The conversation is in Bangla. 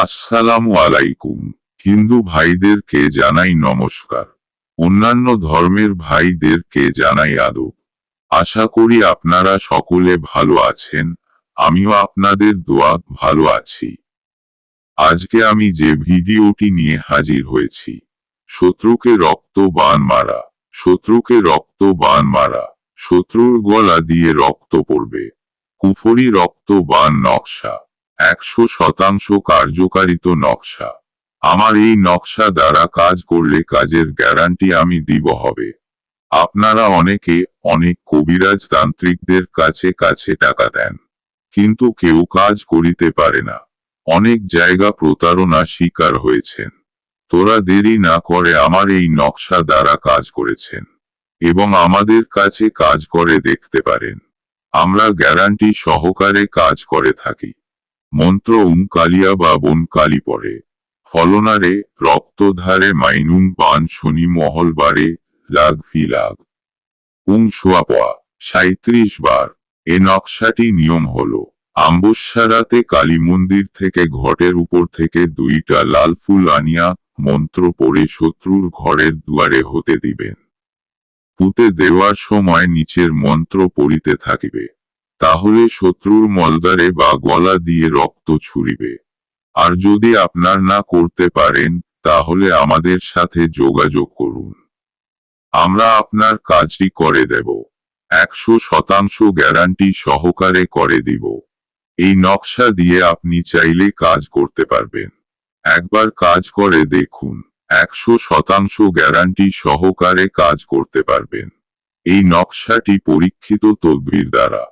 আসসালামু আলাইকুম। হিন্দু ভাইদেরকে জানাই নমস্কার। অন্যান্য ধর্মের ভাইদেরকে জানাই আদব। আশা করি আপনারা সকলে ভালো আছেন, আমিও আপনাদের দোয়া ভালো আছি। আজকে আমি যে ভিডিওটি নিয়ে হাজির হয়েছি, শত্রুকে রক্ত বান মারা, শত্রুকে রক্ত বান মারা, শত্রুর গলা দিয়ে রক্ত পড়বে, কুফরি রক্ত বান নকশা। একশো শতাংশ কার্যকারিত নকশা। আমার এই নকশা দ্বারা কাজ করলে কাজের গ্যারান্টি আমি দিব হবে। আপনারা অনেকে অনেক কবিরাজ তান্ত্রিকদের কাছে কাছে টাকা দেন। কিন্তু কেউ কাজ করিতে পারে না। অনেক জায়গা প্রতারণা শিকার হয়েছেন। তোরা দেরি না করে আমার এই নকশা দ্বারা কাজ করেছেন এবং আমাদের কাছে কাজ করে দেখতে পারেন। আমরা গ্যারান্টি সহকারে কাজ করে থাকি। মন্ত্র উম কালিয়া বা বন কালি পরে ফলনারে রক্তধারে মাইনুন পান শনি মহলবারে লাগ ফি লাগ। উং পয়া সাঁত্রিশ বার। এ নকশাটি নিয়ম হলো, আম্বস্যারাতে কালী মন্দির থেকে ঘটের উপর থেকে দুইটা লাল ফুল আনিয়া মন্ত্র পড়ে শত্রুর ঘরের দুয়ারে হতে দিবেন। পুঁতে দেওয়ার সময় নিচের মন্ত্র পড়িতে থাকিবে। তাহলে শত্রুর মলদারে বা গলা দিয়ে রক্ত ছুরিবে আর যদি আপনার না করতে পারেন, তাহলে আমাদের সাথে যোগাযোগ করুন। আমরা আপনার কাজটি করে দেব। একশো শতাংশ গ্যারান্টি সহকারে করে দিব। এই নকশা দিয়ে আপনি চাইলে কাজ করতে পারবেন। একবার কাজ করে দেখুন, একশো শতাংশ গ্যারান্টি সহকারে কাজ করতে পারবেন। এই নকশাটি পরীক্ষিত তদবির দ্বারা।